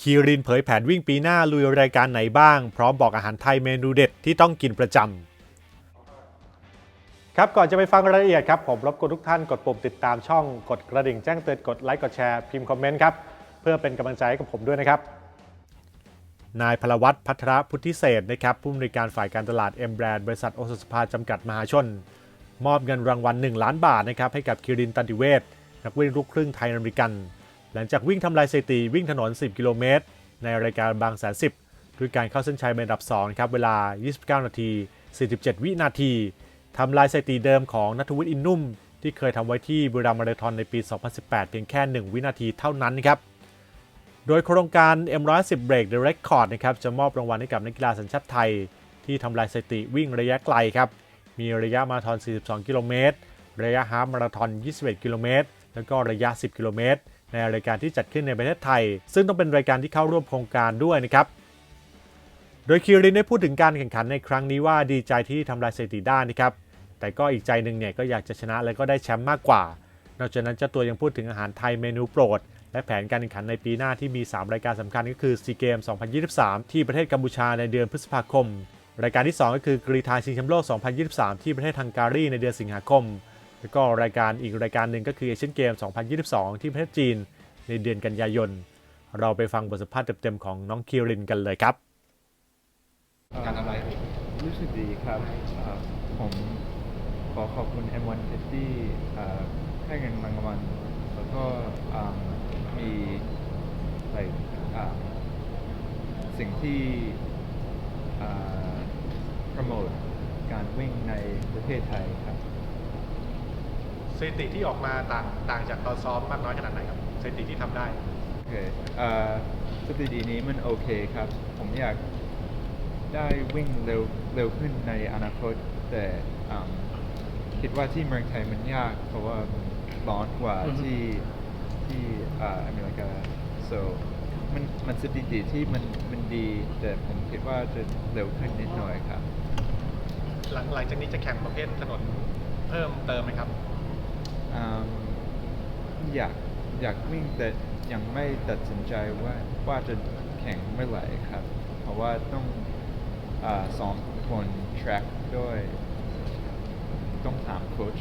คีรินเผยแผนวิ่งปีหน้าลุยรายการไหนบ้าง พร้อมบอกอาหารไทยเมนูเด็ดที่ต้องกินประจำครับก่อนจะไปฟังรายละเอียดครับผมรบกวนทุกท่านกดปุ่มติดตามช่องกดกระดิ่งแจ้งเตือนกดไลค์กดแชร์พิมพ์คอมเมนต์ครับเพื่อเป็นกำลังใจให้กับผมด้วยนะครับ นายพลวัตพัทรพุทธิเศษนะครับผู้อำนวยการฝ่ายการตลาดเอ็มแบรนด์บริษัทโอสถสภาจำกัดมหาชน มอบเงินรางวัล 1 ล้านบาทนะครับให้กับคิรินตันติเวศนักวิ่งลูกครึ่งไทยอเมริกัน หลังจากวิ่งทำลายสถิติวิ่งถนน 10 กิโลเมตร ในรายการบางแสน10ด้วยการเข้าเส้นชัยเป็นอันดับ2ครับเวลา 29 นาที 47 วินาทีทำลายสถิติเดิมของนัทวุฒิอินนุ่ม ที่เคยทำไว้ที่บุรีรัมย์มาราธอนในปี 2018 เพียงแค่ 1 วินาทีเท่านั้นครับโดยโครงการ M110 Break the Record นะครับจะมอบรางวัลให้กับนักกีฬาสัญชาติไทย ที่ทำลายสถิติวิ่งระยะไกลครับ มีระยะมาราธอน 42 กิโลเมตร ระยะฮาล์ฟมาราธอน 21 กิโลเมตร แล้วก็ระยะ 10 กิโลเมตร ในรายการที่จัดขึ้นในประเทศไทย ซึ่งต้องเป็นรายการที่เข้าร่วมโครงการด้วยนะครับ โดยคิรินได้พูดถึงการแข่งขันในครั้งนี้ว่าดีใจที่ทำลายสถิติได้นะครับ แต่ก็อีกใจหนึ่งเนี่ยก็อยากจะชนะและก็ได้แชมป์มากกว่า นอกจากนั้นเจ้าตัวยังพูดถึงอาหารไทยเมนูโปรด และแผนการแข่งขันในปีหน้าที่มี 3 รายการสำคัญก็คือซีเกม 2023 ที่ประเทศกัมพูชาในเดือนพฤษภาคม รายการที่ 2 ก็คือกรีฑาชิงแชมป์โลก 2023 ที่ประเทศฮังการีในเดือนสิงหาคม แล้วก็รายการอีกรายการหนึ่งก็คือเอเชียนเกม 2022 ที่ประเทศจีนในเดือนกันยายน เราไปฟังบทสัมภาษณ์เต็มๆของน้องคิรินกันเลยครับ การทำอะไรรู้สึกดีครับผมขอขอบคุณ M150 เอ่อให้เงินรางวัลแล้วก็มีใส่สิ่งที่โปรโมทการวิ่งในประเทศไทยครับ สถิติที่ออกมาต่างต่างจากตอนซ้อมมากน้อยขนาดไหนครับสถิติที่ทำได้ โอเคเอ่อสถิตินี้มันโอเคครับ ผมอยากได้วิ่งเร็วเร็วขึ้นในอนาคต แต่อืมคิดว่าที่เมืองไทยมันยาก เพราะว่ามันร้อนกว่าอือฮึ ที่ที่อ่าอเมริกา so มันมันสถิติที่มันมันดี แต่ผมคิดว่าจะเร็วขึ้นนิดหน่อยครับ หลังหลังจากนี้จะแข่งประเภทถนนเพิ่มเติมไหมครับ อืมอยากอยากวิ่งแต่ยังไม่ตัดสินใจว่าว่าจะแข่งเมื่อไหร่ครับ เพราะว่าต้องอาซ้อมบน track ด้วย ต้องถามโค้ช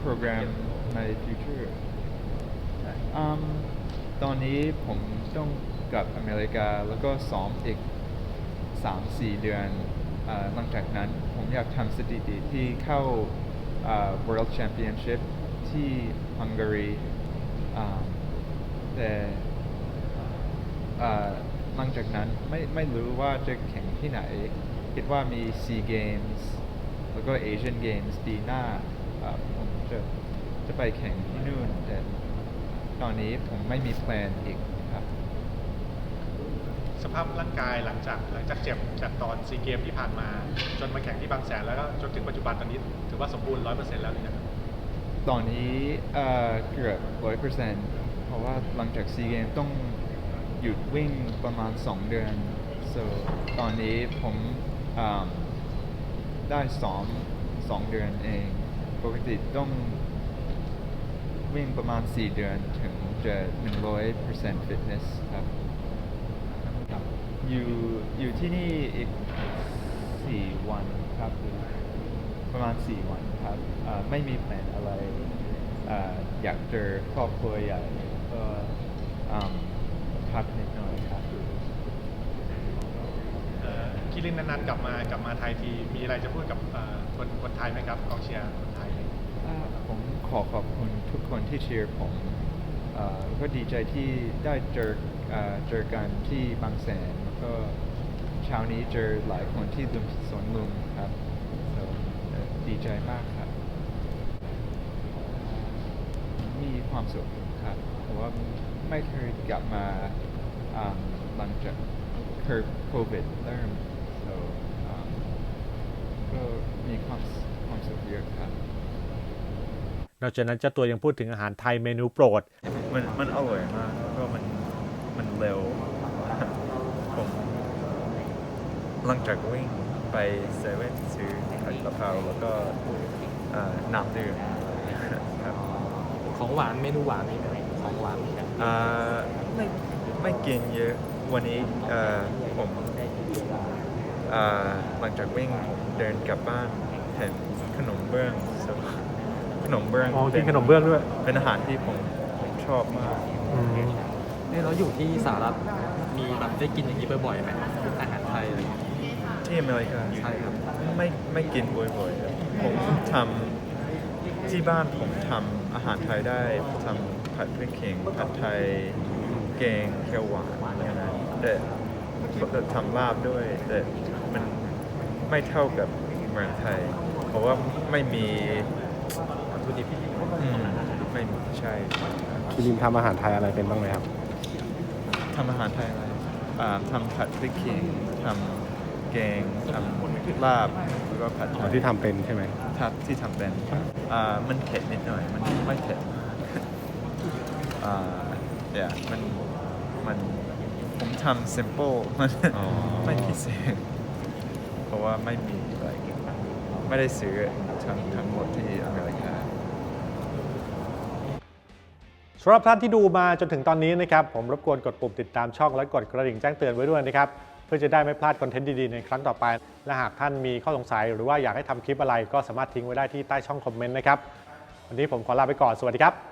โปรแกรมใน future อืมตอนนี้ผมต้องกลับอเมริกาแล้วก็ซ้อมอีก 3-4 เดือนอาหลังจากนั้นผมอยากทำสถิติที่เข้าอ่า World Championship ที่ฮังการีแต่หลังจากนั้นไม่ไม่รู้ว่าจะแข่งที่ไหน คิดว่ามี SEA Games แล้วก็ Asian Games ปีหน้าอ่าผมจะจะไปแข่งที่นู่นแต่ตอนนี้ผมไม่มีแพลนอีกครับ สภาพร่างกายหลังจากหลังจากเจ็บจากตอนซีเกมที่ผ่านมา จนมาแข่งที่บางแสนแล้วก็จนถึงปัจจุบันตอนนี้ ถือว่าสมบูรณ์ร้อยเปอร์เซ็นต์แล้วนี่นะครับ ตอนนี้เกือบร้อยเปอร์เซ็นต์เพราะว่าหลังจากซีเกมต้องหยุดวิ่งประมาณ 2 เดือน so ตอนนี้ผมได้ซ้อม2เดือนเอง ปกติต้องวิ่งประมาณ 4 เดือนถึงจะ100% fitness ครับครับอยู่อยู่ที่นี่อีก 4 วันครับ ประมาณ 4 วันครับอ่าไม่มีแผนอะไรอ่าอยากเจอครอบครัวใหญ่ก็อ่าพักนิดหน่อยครับคิรินนานๆกลับมากลับมาไทยทีมีอะไรจะพูดกับเอ่อคนคนไทยไหมครับกองเชียร์คนไทยอ่าผมขอขอบคุณทุกคนที่เชียร์ผมอ่าก็ดีใจที่ได้เจออ่าเจอกันที่บางแสนแล้วก็เช้านี้เจอหลายคนที่ลุมสวนลุมครับ so เอ่อ ดีใจมากครับ มีความสุขครับเพราะว่าไม่เคยกลับมาอ่าหลังจากเคิร์ฟโควิดเริ่ม so อ่าก็มีความความสุขเยอะครับนอกจากนั้นเจ้าตัวยังพูดถึงอาหารไทยเมนูโปรด มันมันอร่อยมากแล้วก็มันมันเร็วผมหลังจากวิ่งไปเซเว่นซื้อ ผัดกะเพราแล้วก็อ่าน้ำดื่มครับของหวานเมนูหวานมีไหมของหวานมีไหมอ่าไม่ไม่กินกินเยอะวันนี้เอ่อผมเอ่อหลังจากวิ่งผมเดินกลับบ้านเห็นขนมเบื้อง so ขนมเบื้องอ๋อกินป็ขนมเบื้องด้วยเป็นอาหารที่ผมผมชอบมาก อืมนี่เราอยู่ที่สหรัฐมีแบบได้กินอย่างนี้บ่อยๆไหมอาหารไทยอะไรอย่างเงี้ย ที่อเมริกาใช่ครับไม่ไม่กินบ่อยๆครับผมทำที่บ้านผมทำอาหารไทยได้ทำผัดพริกเข่งผัดไทยแกงเขียวหวานอะไรนะแต่แต่ทำลาบด้วยแต่มันไม่เท่ากับเมืองไทย เพราะว่าไม่มีวัตถุดิบอืมไม่ใช่พี่ลิมทำอาหารไทยอะไรเป็นบ้างไหมครับทำอาหารไทยอะไรอ่าทำผัดพริกเข่งทำ แกงทำลาบแล้วก็ผัดไทอ๋อยที่ทำเป็นใช่ไหม ครับที่ทำเป็นอ่ามันเผ็ดนิดหน่อย มันไม่เผ็ดอ่าเดี๋ยวมันมันผมทำ simple มันอ๋อ ไม่พิเศษ เพราะว่าไม่มีอะไรไม่ได้ซื้อทั้งทั้งหมดที่อเมริกา สำหรับท่านที่ดูมาจนถึงตอนนี้นะครับ ผมรบกวนกดปุ่มติดตามช่องและกดกระดิ่งแจ้งเตือนไว้ด้วยนะครับเพื่อจะได้ไม่พลาดคอนเทนต์ดีๆในครั้งต่อไป และหากท่านมีข้อสงสัย หรือว่าอยากให้ทำคลิปอะไรก็สามารถทิ้งไว้ได้ที่ใต้ช่องคอมเมนต์นะครับวันนี้ผมขอลาไปก่อนสวัสดีครับ